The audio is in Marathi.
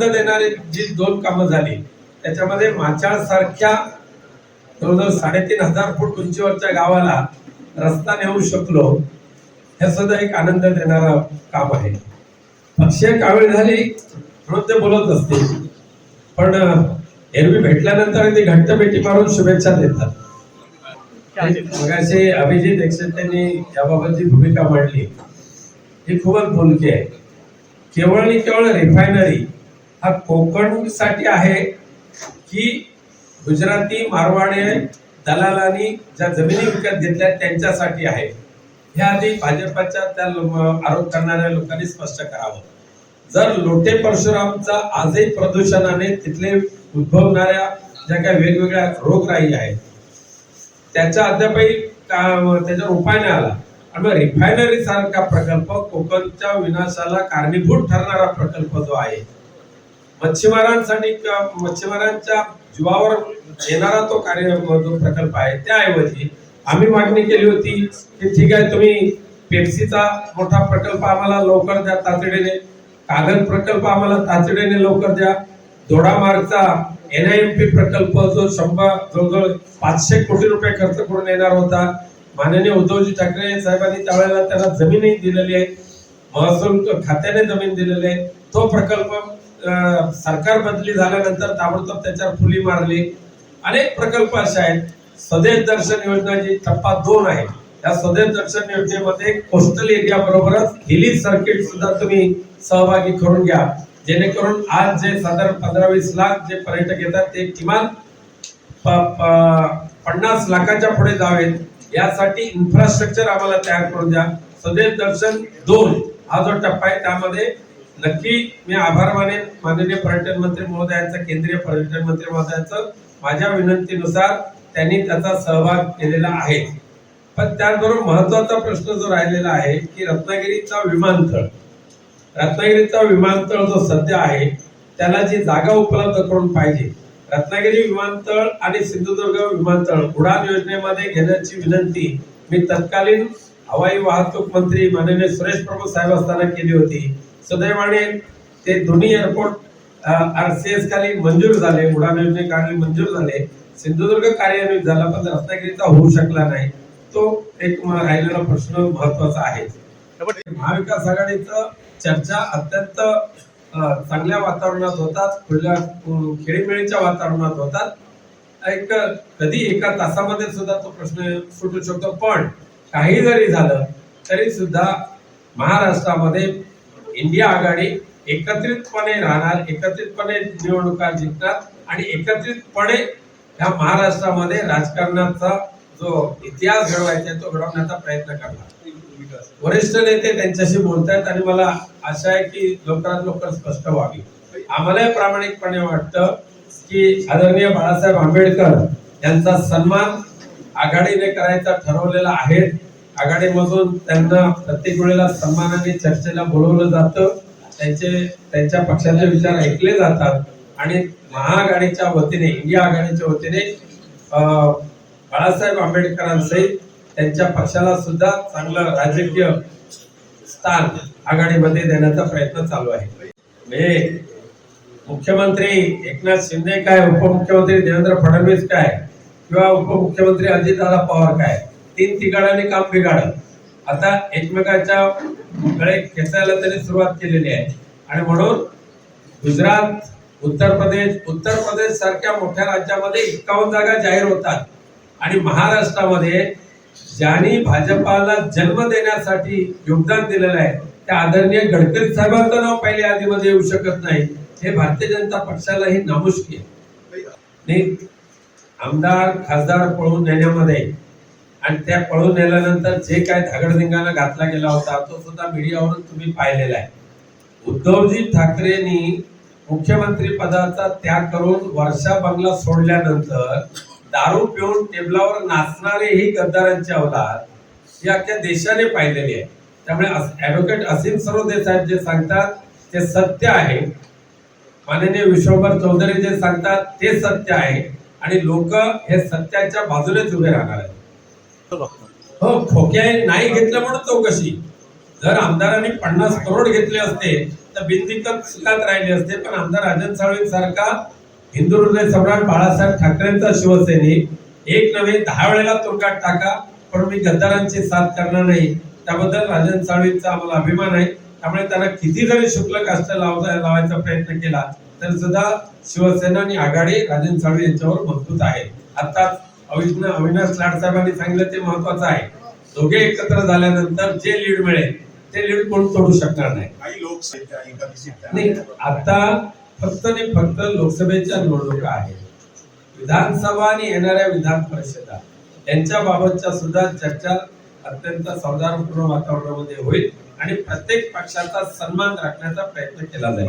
आनंद देणारी जी दोन कामं झाली त्याच्यामध्ये माचाळसारख्या जवळजवळ साडेतीन हजार फूट उंचीवरच्या गावाला रस्ता नेऊ शकलो हे सुद्धा एक आनंद देणारं काम आहे. पक्षीय कावीळ झाली म्हणून ते बोलत असते पण एरवी भेटल्यानंतर ते घट्ट भेटी मारून शुभेच्छा देतात. मगाशी अभिजित दीक्षित यांनी याबाबत जी भूमिका मांडली ही खूपच बोलकी आहे. केवळ आणि केवळ रिफायनरी हा कोकणसाठी आहे की गुजराती मारवाडे दलालांनी ज्या जमिनी विकत घेतल्या त्यांच्यासाठी आहे. हे आधी भाजपच्या त्या आरोप करणाऱ्या लोकांनी स्पष्ट करावं. जर लोटे परशुरामचा आजही प्रदूषणाने तिथले उद्भवणाऱ्या ज्या काही वेगवेगळ्या रोगराई आहेत त्याच्या अद्यापही का- त्याच्यावर उपाय नाही आला. आणि मग रिफायनरी सारखा प्रकल्प कोकणच्या विनाशाला कारणीभूत ठरणारा प्रकल्प जो आहे मच्छीमारांसाठी मच्छीमारांच्या जीवावर येणारा तो कार्य जो प्रकल्प आहे त्याऐवजी आम्ही मागणी केली होती की ठीक आहे तुम्ही पेप्सीचा मोठा प्रकल्प आम्हाला लवकर द्या तातडीने. कागद प्रकल्प आम्हाला तातडीने लवकर द्या. धोडामारचा एन आय एम पी प्रकल्प जो शंभर जवळजवळ पाचशे कोटी रुपये खर्च करून येणार होता. माननीय उद्धवजी ठाकरे साहेबांनी त्यावेळेला त्यांना जमीनही दिलेली आहे. महसूल खात्याने जमीन दिलेली आहे. तो प्रकल्प सरकार बदली झाल्यानंतर ताबडतोब त्याच्यावर फुली मारली. अनेक प्रकल्प असे आहेत. स्वदेश दर्शन योजना जी टप्पा दोन आहे. त्या स्वदेश दर्शन योजनेमध्ये कोस्टल एरिया बरोबरच हिली सर्किट सुद्धा तुम्ही सहभागी करून घ्या. जेणेकरून आज जे साधारण पंधरा वीस लाख जे पर्यटक येतात ते किमान पन्नास लाखाच्या पुढे जावेत. यासाठी इन्फ्रास्ट्रक्चर आम्हाला तयार करून द्या. स्वदेश दर्शन दोन हा जो टप्पा आहे त्यामध्ये नक्की मी आभार मानेन माननीय पर्यटन मंत्री महोदयांचं केंद्रीय पर्यटन मंत्री महोदयांचं. माझ्या विनंतीनुसार त्यांनी त्याचा सहभाग केलेला आहे. पण त्याचबरोबर महत्त्वाचा प्रश्न जो राहिलेला आहे की रत्नागिरीचा विमानतळ. रत्नागिरीचा विमानतळ जो सध्या आहे त्याला जी जागा उपलब्ध करून पाहिजे रत्नागिरी विमानतळ आणि सिंधुदुर्ग विमानतळ उडान योजनेमध्ये घेण्याची विनंती मी तत्कालीन हवाई वाहतूक मंत्री माननीय सुरेश प्रभू साहेब असताना केली होती. सुदैवाने ते दोन्ही एअरपोर्ट आर सी एस खाली मंजूर झाले उडान योजनेखाली मंजूर झाले. सिंधुदुर्ग कार्यान्वित झाला पण रत्नागिरीचा होऊ शकला नाही. तो एक राहिलेला प्रश्न महत्त्वाचा आहे. महाविकास आघाडीचं चर्चा अत्यंत चांगल्या वातावरणात होतात खुल्या खेळीमेळीच्या वातावरणात होतात. एक कधी एका तासामध्ये सुद्धा तो प्रश्न सुटू शकतो पण काही जरी झालं तरी सुद्धा महाराष्ट्रामध्ये इंडिया आघाडी एकत्रितपणे राहणार एकत्रितपणे निवडणुका जिंकणार आणि एकत्रितपणे ह्या महाराष्ट्रामध्ये राजकारणाचा जो इतिहास घडवायचा तो घडवण्याचा प्रयत्न करणार. वरिष्ठ नेते त्यांच्याशी बोलतायत आणि मला आशा आहे की लवकरात लवकर स्पष्ट व्हावी. आम्हालाही प्रामाणिकपणे वाटतं की आदरणीय बाळासाहेब आंबेडकर यांचा सन्मान आघाडीने करायचा ठरवलेला आहे. आघाडीमधून त्यांना प्रत्येक वेळेला सन्मानाने चर्चेला बोलवलं जातं. त्यांचे त्यांच्या पक्षाचे विचार ऐकले जातात. आणि महाआघाडीच्या वतीने इंडिया आघाडीच्या वतीने बाळासाहेब आंबेडकरांसहित त्यांच्या पक्षाला सुद्धा चांगलं राजकीय स्थान आघाडीमध्ये देण्याचा प्रयत्न चालू आहे. म्हणजे मुख्यमंत्री एकनाथ शिंदे काय उपमुख्यमंत्री देवेंद्र फडणवीस काय किंवा उपमुख्यमंत्री अजितदादा पवार काय तीन तिघाडाने काम बिघाड आता एकमेकाच्या कडे खेचायला त्यांनी सुरुवात केलेली आहे. आणि म्हणून गुजरात उत्तर प्रदेश उत्तर प्रदेश सारख्या मोठ्या राज्यामध्ये एक्कावन्न जागा जाहीर होतात. आणि महाराष्ट्रामध्ये ज्यांनी भाजपाला जन्म देण्यासाठी योगदान दिलेलं आहे त्या आदरणीय गडकरी साहेबांचं नाव पहिल्या यादीमध्ये येऊ शकत नाही. हे भारतीय जनता पक्षालाही नामुष्की आहे. आमदार खासदार पळून नेण्यामध्ये आणि त्या पळून नेल्यानंतर जे काय धागडधिंगाणा घातला गेला होता तो सुद्धा मीडियावरून तुम्ही पाहिलेला आहे. उद्धवजी ठाकरेंनी मुख्यमंत्री पदाचा त्याग करून वर्षा बंगला सोडल्यानंतर दारू पिऊन टेबलावर नाचणारे ही गद्दारांची अवलाद ही अख्ख्या देशाने पाहिलेली आहे. त्यामुळे ऍडव्होकेट असीम सरोदे साहेब जे सांगतात ते सत्य आहे. माननीय विश्वभर चौधरी जे सांगतात ते सत्य आहे. आणि लोक हे सत्याच्या बाजूनेच उभे राहणार आहेत. हो खोक्या नाही घेतलं म्हणून चौकशी. जर आमदारांनी पन्नास करोड घेतले असते तर तर बिनदिक्कत सुखात राहिले असते. पण आमदार राजन साळवी सारखा हिंदू हृदय सम्राट बाळासाहेब ठाकरेंचा शिवसैनिक एक नव्हे दहा वेळेला तुरुंगात टाका पण मी गद्दारांची साथ करणार नाही. त्याबद्दल राजन साळवेंचा आम्हाला अभिमान आहे. त्यामुळे त्यांना किती जरी शुक्ल काष्ट लावता लावायचा प्रयत्न केला तर सुद्धा शिवसेना आणि आघाडी राजन साळवे यांच्यावर मजबूत आहे. आता अविनाश लाड साहेबांनी सांगितलं ते महत्वाचं आहे. दोघे एकत्र झाल्यानंतर जे लीड मिळेल ते लीड कोण तोडू शकणार नाही. काही लोक सध्या एका सीट नाही आता फक्त आणि फक्त लोकसभेच्या निवडणुका आहेत. विधानसभा आणि येणाऱ्या विधान परिषदा यांच्या बाबतच्या सुद्धा चर्चा अत्यंत सौहार्दपूर्ण वातावरणामध्ये होईल आणि प्रत्येक पक्षाचा सन्मान राखण्याचा प्रयत्न केला जाईल.